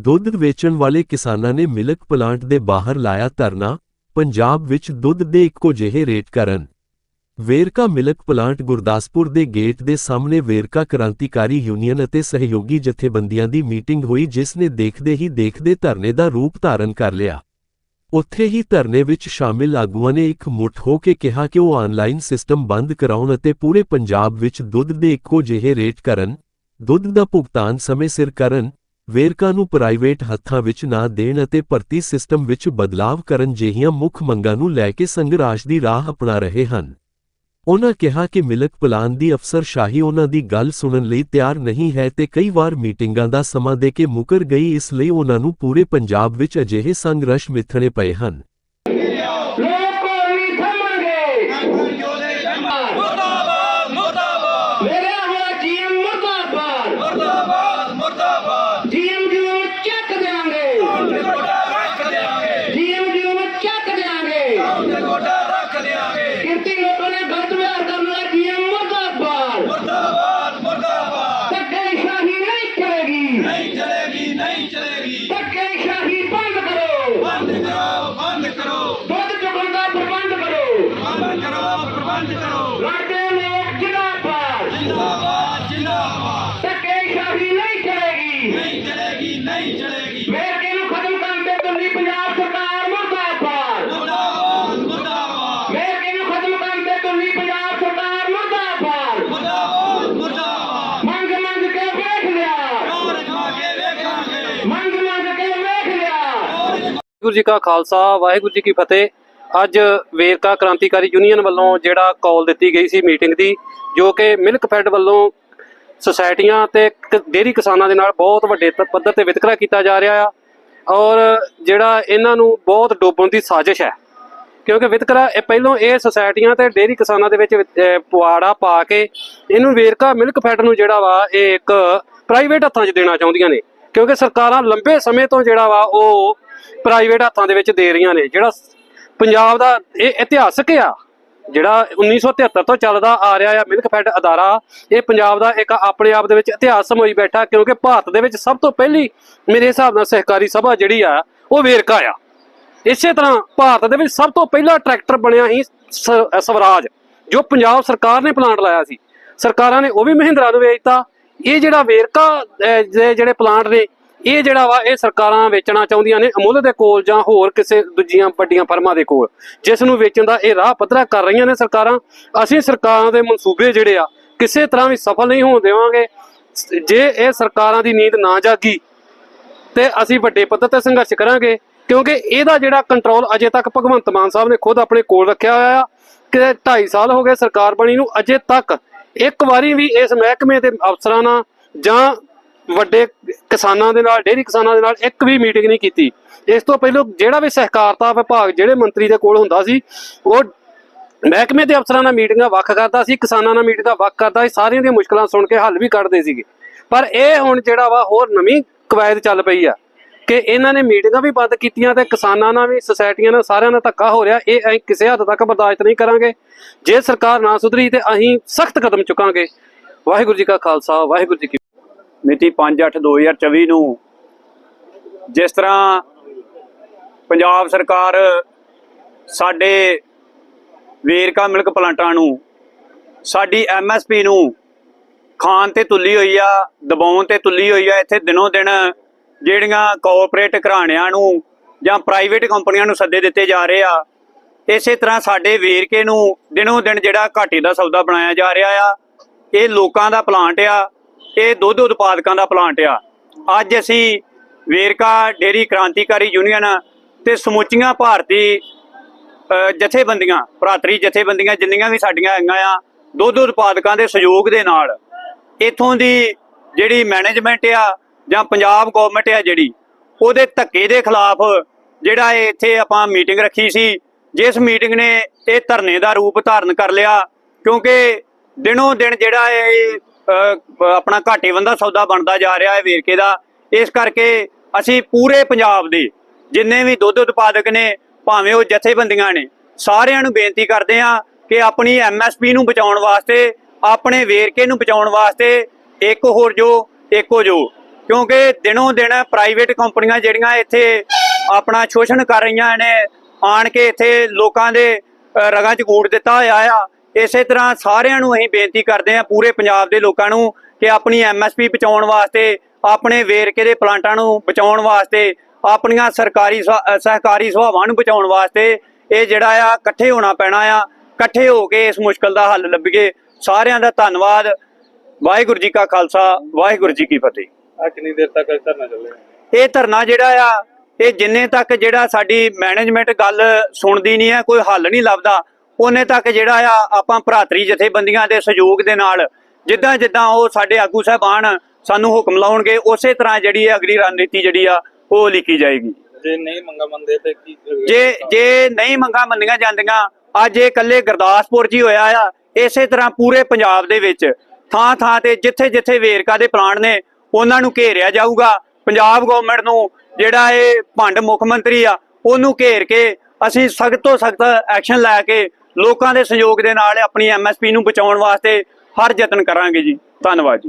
ਦੁੱਧ ਵੇਚਣ ਵਾਲੇ ਕਿਸਾਨਾਂ ਨੇ ਮਿਲਕ ਪਲਾਂਟ ਦੇ ਬਾਹਰ ਲਾਇਆ ਧਰਨਾ, ਪੰਜਾਬ ਵਿੱਚ ਦੁੱਧ ਦੇ ਇੱਕੋ ਜਿਹੇ ਰੇਟ ਕਰਨ। ਵੇਰਕਾ ਮਿਲਕ ਪਲਾਂਟ ਗੁਰਦਾਸਪੁਰ ਦੇ ਗੇਟ ਦੇ ਸਾਹਮਣੇ ਵੇਰਕਾ ਕ੍ਰਾਂਤੀਕਾਰੀ ਯੂਨੀਅਨ ਅਤੇ ਸਹਿਯੋਗੀ ਜਥੇਬੰਦੀਆਂ ਦੀ ਮੀਟਿੰਗ ਹੋਈ ਜਿਸ ਨੇ ਦੇਖਦੇ ਹੀ ਦੇਖਦੇ ਧਰਨੇ ਦਾ ਰੂਪ ਧਾਰਨ ਕਰ ਲਿਆ। ਉੱਥੇ ਹੀ ਧਰਨੇ ਵਿੱਚ ਸ਼ਾਮਿਲ ਆਗੂਆਂ ਨੇ ਇੱਕ ਮੁੱਠ ਹੋ ਕੇ ਕਿਹਾ ਕਿ ਉਹ ਆਨਲਾਈਨ ਸਿਸਟਮ ਬੰਦ ਕਰਾਉਣ ਅਤੇ ਪੂਰੇ ਪੰਜਾਬ ਵਿੱਚ ਦੁੱਧ ਦੇ ਇੱਕੋ ਜਿਹੇ ਰੇਟ ਕਰਨ, ਦੁੱਧ ਦਾ ਭੁਗਤਾਨ ਸਮੇਂ ਸਿਰ ਕਰਨ ਵੇਰਕਾ ਨੂੰ ਪ੍ਰਾਈਵੇਟ ਹੱਥਾਂ ਵਿੱਚ ਨਾ ਦੇਣ ਅਤੇ ਭਰਤੀ ਸਿਸਟਮ ਵਿੱਚ ਬਦਲਾਵ ਕਰਨ ਜਿਹੀਆਂ ਮੁੱਖ ਮੰਗਾਂ ਨੂੰ ਲੈ ਕੇ ਸੰਘਰਸ਼ ਦੀ ਰਾਹ ਅਪਣਾ ਰਹੇ ਹਨ। ਉਨ੍ਹਾਂ ਕਿਹਾ ਕਿ ਮਿਲਕ ਪਲਾਨ ਦੀ ਅਫਸਰਸ਼ਾਹੀ ਉਹਨਾਂ ਦੀ ਗੱਲ ਸੁਣਨ ਲਈ ਤਿਆਰ ਨਹੀਂ ਹੈ ਤੇ ਕਈ ਵਾਰ ਮੀਟਿੰਗਾਂ ਦਾ ਸਮਾਂ ਦੇ ਕੇ ਮੁਕਰ ਗਈ ਇਸ ਲਈ ਉਹਨਾਂ ਨੂੰ ਪੂਰੇ ਪੰਜਾਬ ਵਿੱਚ ਅਜਿਹੇ ਸੰਘਰਸ਼ ਮਿੱਥਣੇ ਪਏ ਹਨ। ਵਾਹਿਗੁਰੂ ਜੀ ਕਾ ਖਾਲਸਾ, ਵਾਹਿਗੁਰੂ ਜੀ ਕੀ ਫਤਿਹ। ਅੱਜ ਵੇਰਕਾ ਕ੍ਰਾਂਤੀਕਾਰੀ ਯੂਨੀਅਨ ਵੱਲੋਂ ਜਿਹੜਾ ਕਾਲ ਦਿੱਤੀ ਗਈ ਸੀ ਮੀਟਿੰਗ ਦੀ, ਜੋ ਕਿ ਮਿਲਕ ਫੈਡ ਵੱਲੋਂ ਸੁਸਾਇਟੀਆਂ ਤੇ ਕ- ਕਿਸਾਨਾਂ ਦੇ ਨਾਲ ਬਹੁਤ ਵੱਡੇ ਪੱਧਰ ਤੇ ਵਿਤਕਰਾ ਕੀਤਾ ਜਾ ਰਿਹਾ ਆ। ਔਰ ਜਿਹੜਾ ਇਹਨਾਂ ਨੂੰ ਬਹੁਤ ਡੋਬਣ ਦੀ ਸਾਜ਼ਿਸ਼ ਹੈ। ਕਿਉਂਕਿ ਵਿਤਕਰਾ, ਇਹ ਪਹਿਲੋਂ ਇਹ ਸੁਸਾਇਟੀਆਂ ਤੇ ਡੇਅਰੀ ਕਿਸਾਨਾਂ ਦੇ ਵਿੱਚ ਪੁਆੜਾ ਪਾ ਕੇ ਇਹਨੂੰ ਵੇਰਕਾ ਮਿਲਕ ਫੈਡ ਨੂੰ ਜਿਹੜਾ ਵਾ, ਇਹ ਇੱਕ ਪ੍ਰਾਈਵੇਟ ਹੱਥਾਂ 'ਚ ਦੇਣਾ ਚਾਹੁੰਦੀਆਂ ਨੇ। ਕਿਉਂਕਿ ਸਰਕਾਰਾਂ ਲੰਬੇ ਸਮੇਂ ਤੋਂ ਜਿਹੜਾ ਵਾ, ਉਹ ਪ੍ਰਾਈਵੇਟ ਹੱਥਾਂ ਦੇ ਵਿੱਚ ਦੇ ਰਹੀਆਂ ਨੇ। ਜਿਹੜਾ ਪੰਜਾਬ ਦਾ ਇਹ ਇਤਿਹਾਸਕ ਆ, ਜਿਹੜਾ 1973 ਤੋਂ ਚੱਲਦਾ ਆ ਰਿਹਾ ਆ ਮਿਲਕ ਫੈਡ ਅਦਾਰਾ, ਇਹ ਪੰਜਾਬ ਦਾ ਇੱਕ ਆਪਣੇ ਆਪ ਦੇ ਵਿੱਚ ਇਤਿਹਾਸ ਸਮੋਈ ਬੈਠਾ, ਕਿਉਂਕਿ ਭਾਰਤ ਦੇ ਵਿੱਚ ਸਭ ਤੋਂ ਪਹਿਲੀ ਮੇਰੇ ਹਿਸਾਬ ਨਾਲ ਸਹਿਕਾਰੀ ਸਭਾ ਜਿਹੜੀ ਆ, ਉਹ ਵੇਰਕਾ ਆ। ਇਸੇ ਤਰ੍ਹਾਂ ਭਾਰਤ ਦੇ ਵਿੱਚ ਸਭ ਤੋਂ ਪਹਿਲਾ ਟਰੈਕਟਰ ਬਣਿਆ ਸੀ ਸਵਰਾਜ, ਜੋ ਪੰਜਾਬ ਸਰਕਾਰ ਨੇ ਪਲਾਂਟ ਲਾਇਆ ਸੀ। ਸਰਕਾਰਾਂ ਨੇ ਉਹ ਵੀ ਮਹਿੰਦਰਾ ਨੂੰ ਵੇਚਤਾ ਇਹ ਜਿਹੜਾ ਵੇਰਕਾ ਦੇ ਜਿਹੜੇ ਪਲਾਂਟ ਨੇ ਇਹ ਜਿਹੜਾ ਵਾ, ਇਹ ਸਰਕਾਰਾਂ ਵੇਚਣਾ ਚਾਹੁੰਦੀਆਂ ਨੇ ਅਮੁੱਲ ਦੇ ਕੋਲ ਜਾਂ ਹੋਰ ਕਿਸੇ ਦੂਜੀਆਂ ਵੱਡੀਆਂ ਫਰਮਾਂ ਦੇ ਕੋਲ। ਜਿਸ ਨੂੰ ਵੇਚਣ ਦਾ ਇਹ ਰਾਹ ਪੱਧਰਾ ਕਰ ਰਹੀਆਂ ਨੇ ਸਰਕਾਰਾਂ। ਅਸੀਂ ਸਰਕਾਰਾਂ ਦੇ ਮਨਸੂਬੇ ਜਿਹੜੇ ਆ, ਕਿਸੇ ਤਰ੍ਹਾਂ ਵੀ ਸਫਲ ਨਹੀਂ ਹੋਣ ਦੇਵਾਂਗੇ। ਜੇ ਇਹ ਸਰਕਾਰਾਂ ਦੀ ਨੀਂਦ ਨਾ ਜਾਗੀ, ਤੇ ਅਸੀਂ ਵੱਡੇ ਪੱਧਰ ਤੇ ਸੰਘਰਸ਼ ਕਰਾਂਗੇ। ਕਿਉਂਕਿ ਇਹਦਾ ਜਿਹੜਾ ਕੰਟਰੋਲ ਅਜੇ ਤੱਕ ਭਗਵੰਤ ਮਾਨ ਸਾਹਿਬ ਨੇ ਖੁਦ ਆਪਣੇ ਕੋਲ ਰੱਖਿਆ ਹੋਇਆ ਆ, ਕਿ 2.5 ਸਾਲ ਹੋ ਗਏ ਸਰਕਾਰ ਬਣੀ ਨੂੰ, ਅਜੇ ਤੱਕ ਇੱਕ ਵਾਰੀ ਵੀ ਇਸ ਮਹਿਕਮੇ ਦੇ ਅਫਸਰਾਂ ਨਾਲ ਜਾਂ ਵੱਡੇ ਕਿਸਾਨਾਂ ਦੇ ਨਾਲ, ਡੇਅਰੀ ਕਿਸਾਨਾਂ ਦੇ ਨਾਲ ਇੱਕ ਵੀ ਮੀਟਿੰਗ ਨਹੀਂ ਕੀਤੀ। ਇਸ ਤੋਂ ਪਹਿਲਾਂ ਜਿਹੜਾ ਵੀ ਸਹਿਕਾਰਤਾ ਵਿਭਾਗ ਜਿਹੜੇ ਮੰਤਰੀ ਦੇ ਕੋਲ ਹੁੰਦਾ ਸੀ, ਉਹ ਮਹਿਕਮੇ ਦੇ ਅਫਸਰਾਂ ਨਾਲ ਮੀਟਿੰਗਾਂ ਵੱਖ ਕਰਦਾ ਸੀ, ਕਿਸਾਨਾਂ ਨਾਲ ਮੀਟਿੰਗਾਂ ਵੱਖ ਕਰਦਾ ਸੀ, ਸਾਰੀਆਂ ਦੀਆਂ ਮੁਸ਼ਕਲਾਂ ਸੁਣ ਕੇ ਹੱਲ ਵੀ ਕੱਢਦੇ ਸੀਗੇ। ਪਰ ਇਹ ਹੁਣ ਜਿਹੜਾ ਵਾ, ਹੋਰ ਨਵੀਂ ਕਵਾਇਦ ਚੱਲ ਪਈ ਆ ਕਿ ਇਹਨਾਂ ਨੇ ਮੀਟਿੰਗਾਂ ਵੀ ਬੰਦ ਕੀਤੀਆਂ ਤੇ ਕਿਸਾਨਾਂ ਨਾਲ ਵੀ ਸੁਸਾਇਟੀਆਂ ਨਾਲ ਸਾਰਿਆਂ ਨਾਲ ਧੱਕਾ ਹੋ ਰਿਹਾ, ਇਹ ਅਸੀਂ ਕਿਸੇ ਹੱਦ ਤੱਕ ਬਰਦਾਸ਼ਤ ਨਹੀਂ ਕਰਾਂਗੇ। ਜੇ ਸਰਕਾਰ ਨਾ ਸੁਧਰੀ ਤੇ ਅਸੀਂ ਸਖਤ ਕਦਮ ਚੁੱਕਾਂਗੇ। ਵਾਹਿਗੁਰੂ ਜੀ ਕਾ ਖਾਲਸਾ, ਵਾਹਿਗੁਰੂ ਜੀ ਕੀ ਮਿਤੀ 5/8/2024 ਨੂੰ ਜਿਸ ਤਰ੍ਹਾਂ ਪੰਜਾਬ ਸਰਕਾਰ ਸਾਡੇ ਵੇਰਕਾ ਮਿਲਕ ਪਲਾਂਟਾਂ ਨੂੰ, ਸਾਡੀ ਐਮਐਸਪੀ ਨੂੰ ਖਾਨ ਤੇ ਤੁੱਲੀ ਹੋਈ ਆ, ਦਬਾਉਣ ਤੇ ਤੁੱਲੀ ਹੋਈ ਆ, ਇੱਥੇ ਦਿਨੋਂ ਦਿਨ ਜਿਹੜੀਆਂ ਕਾਰਪੋਰੇਟ ਘਰਾਣਿਆਂ ਨੂੰ ਜਾਂ ਪ੍ਰਾਈਵੇਟ ਕੰਪਨੀਆਂ ਨੂੰ ਸੱਦੇ ਦਿੱਤੇ ਜਾ ਰਹੇ ਆ, ਇਸੇ ਤਰ੍ਹਾਂ ਸਾਡੇ ਵੇਰਕੇ ਨੂੰ ਦਿਨੋਂ ਦਿਨ ਜਿਹੜਾ ਘਾਟੇ ਦਾ ਸੌਦਾ ਬਣਾਇਆ ਜਾ ਰਿਹਾ ਆ, ਇਹ ਲੋਕਾਂ ਦਾ ਪਲਾਂਟ ਆ ਇਹ ਦੁੱਧ ਉਤਪਾਦਕਾਂ ਦਾ ਪਲਾਂਟ ਆ। ਅੱਜ ਅਸੀਂ ਵੇਰਕਾ ਡੇਰੀ ਕ੍ਰਾਂਤੀਕਾਰੀ ਯੂਨੀਅਨ ਤੇ ਸਮੁੱਚੀਆਂ ਭਾਰਤੀ ਜਥੇਬੰਦੀਆਂ, ਭਰਾਤਰੀ ਜਥੇਬੰਦੀਆਂ ਜਿੰਨੀਆਂ ਵੀ ਸਾਡੀਆਂ ਹੈਗੀਆਂ ਆ, ਦੁੱਧ ਉਤਪਾਦਕਾਂ ਦੇ ਸਹਿਯੋਗ ਦੇ ਨਾਲ ਇਥੋਂ ਦੀ ਜਿਹੜੀ ਮੈਨੇਜਮੈਂਟ ਆ ਜਾਂ ਪੰਜਾਬ ਗਵਰਨਮੈਂਟ ਆ ਜਿਹੜੀ, ਉਹਦੇ ਧੱਕੇ ਦੇ ਖਿਲਾਫ ਜਿਹੜਾ ਇਹ ਇੱਥੇ ਆਪਾਂ ਮੀਟਿੰਗ ਰੱਖੀ ਸੀ, ਜਿਸ ਮੀਟਿੰਗ ਨੇ ਇਹ ਧਰਨੇ ਦਾ ਰੂਪ ਧਾਰਨ ਕਰ ਲਿਆ, ਕਿਉਂਕਿ ਦਿਨੋਂ ਦਿਨ ਜਿਹੜਾ ਇਹ ਆਪਣਾ ਘਾਟੇਵੰਦਾ ਸੌਦਾ ਬਣਦਾ ਜਾ ਰਿਹਾ ਹੈ ਵੇਰਕੇ ਦਾ। ਇਸ ਕਰਕੇ ਅਸੀਂ ਪੂਰੇ ਪੰਜਾਬ ਦੇ ਜਿੰਨੇ ਵੀ ਦੁੱਧ ਉਤਪਾਦਕ ਨੇ, ਭਾਵੇਂ ਉਹ ਜਥੇਬੰਦੀਆਂ ਨੇ, ਸਾਰਿਆਂ ਨੂੰ ਬੇਨਤੀ ਕਰਦੇ ਹਾਂ ਕਿ ਆਪਣੀ ਐਮਐਸਪੀ ਨੂੰ ਬਚਾਉਣ ਵਾਸਤੇ, ਆਪਣੇ ਵੇਰਕੇ ਨੂੰ ਬਚਾਉਣ ਵਾਸਤੇ ਇੱਕ ਹੋਰ ਜੋ, ਇੱਕੋ ਜੋ। ਕਿਉਂਕਿ ਦਿਨੋਂ ਦਿਨ ਪ੍ਰਾਈਵੇਟ ਕੰਪਨੀਆਂ ਜਿਹੜੀਆਂ ਇੱਥੇ ਆਪਣਾ ਸ਼ੋਸ਼ਣ ਕਰ ਰਹੀਆਂ ਨੇ, ਆਣ ਕੇ ਇੱਥੇ ਲੋਕਾਂ ਦੇ ਰਗਾਂ 'ਚ ਗੂੜ ਦਿੱਤਾ ਹੋਇਆ ਆ। ਇਸੇ ਤਰ੍ਹਾਂ ਸਾਰਿਆਂ ਨੂੰ ਅਸੀਂ ਬੇਨਤੀ ਕਰਦੇ ਹਾਂ ਪੂਰੇ ਪੰਜਾਬ ਦੇ ਲੋਕਾਂ ਨੂੰ ਕਿ ਆਪਣੀ ਐਮਐਸਪੀ ਬਚਾਉਣ ਵਾਸਤੇ ਆਪਣੇ ਵੇਰਕੇ ਦੇ ਪਲਾਂਟਾਂ ਨੂੰ ਬਚਾਉਣ ਵਾਸਤੇ ਆਪਣੀਆਂ ਸਰਕਾਰੀ ਸਹਿਕਾਰੀ ਸਭਾਵਾਂ ਨੂੰ ਬਚਾਉਣ ਵਾਸਤੇ ਇਹ ਜਿਹੜਾ ਆ ਇਕੱਠੇ ਹੋਣਾ ਪੈਣਾ ਆ ਇਕੱਠੇ ਹੋ ਕੇ ਇਸ ਮੁਸ਼ਕਲ ਦਾ ਹੱਲ ਲੱਭੀਏ। ਸਾਰਿਆਂ ਦਾ ਧੰਨਵਾਦ। ਵਾਹਿਗੁਰੂ ਜੀ ਕਾ ਖਾਲਸਾ ਵਾਹਿਗੁਰੂ ਜੀ ਕੀ ਫਤਿਹ। ਆ ਕਿੰਨੀ ਦੇਰ ਤੱਕ ਧਰਨਾ ਚੱਲੇਗਾ ਇਹ ਧਰਨਾ ਜਿਹੜਾ ਆ ਇਹ ਜਿੰਨੇ ਤੱਕ ਜਿਹੜਾ ਸਾਡੀ ਮੈਨੇਜਮੈਂਟ ਗੱਲ ਸੁਣਦੀ ਨਹੀਂ ਹੈ ਕੋਈ ਹੱਲ ਨਹੀਂ ਲੱਭਦਾ ਉਹਨੇ ਤੱਕ ਜਿਹੜਾ ਆ ਆਪਾਂ ਭਰਾਤਰੀ ਜਥੇਬੰਦੀਆਂ ਦੇ ਸਹਿਯੋਗ ਦੇ ਨਾਲ ਜਿੱਦਾਂ ਜਿੱਦਾਂ ਉਹ ਸਾਡੇ ਆਗੂ ਸਾਹਿਬਾਨ ਸਾਨੂੰ ਹੁਕਮ ਲਾਉਣਗੇ ਉਸੇ ਤਰ੍ਹਾਂ ਜਿਹੜੀ ਹੈ ਅਗਲੀ ਰਣਨੀਤੀ ਜਿਹੜੀ ਆ ਉਹ ਲਿਖੀ ਜਾਏਗੀ। ਜੇ ਨਹੀਂ ਮੰਗਾ ਮੰਨਦੇ ਤੇ ਕੀ ਜੇ ਜੇ ਨਹੀਂ ਮੰਗਾਂ ਮੰਨੀਆਂ ਜਾਂਦੀਆਂ ਅੱਜ ਇਹ ਇਕੱਲੇ ਗੁਰਦਾਸਪੁਰ 'ਚ ਹੀ ਹੋਇਆ ਆ ਇਸੇ ਤਰ੍ਹਾਂ ਪੂਰੇ ਪੰਜਾਬ ਦੇ ਵਿੱਚ ਥਾਂ ਥਾਂ ਤੇ ਜਿੱਥੇ ਜਿੱਥੇ ਵੇਰਕਾ ਦੇ ਪਲਾਂਟ ਨੇ ਉਹਨਾਂ ਨੂੰ ਘੇਰਿਆ ਜਾਊਗਾ। ਪੰਜਾਬ ਗਵਰਨਮੈਂਟ ਨੂੰ ਜਿਹੜਾ ਇਹ ਭੰਡ ਮੁੱਖ ਮੰਤਰੀ ਆ ਉਹਨੂੰ ਘੇਰ ਕੇ ਅਸੀਂ ਸਖਤ ਤੋਂ ਸਖਤ ਐਕਸ਼ਨ ਲੈ ਕੇ ਲੋਕਾਂ ਦੇ ਸਹਿਯੋਗ ਦੇ ਨਾਲ ਆਪਣੀ ਐਮਐਸਪੀ ਨੂੰ ਬਚਾਉਣ ਵਾਸਤੇ ਹਰ ਯਤਨ ਕਰਾਂਗੇ ਜੀ। ਧੰਨਵਾਦ ਜੀ।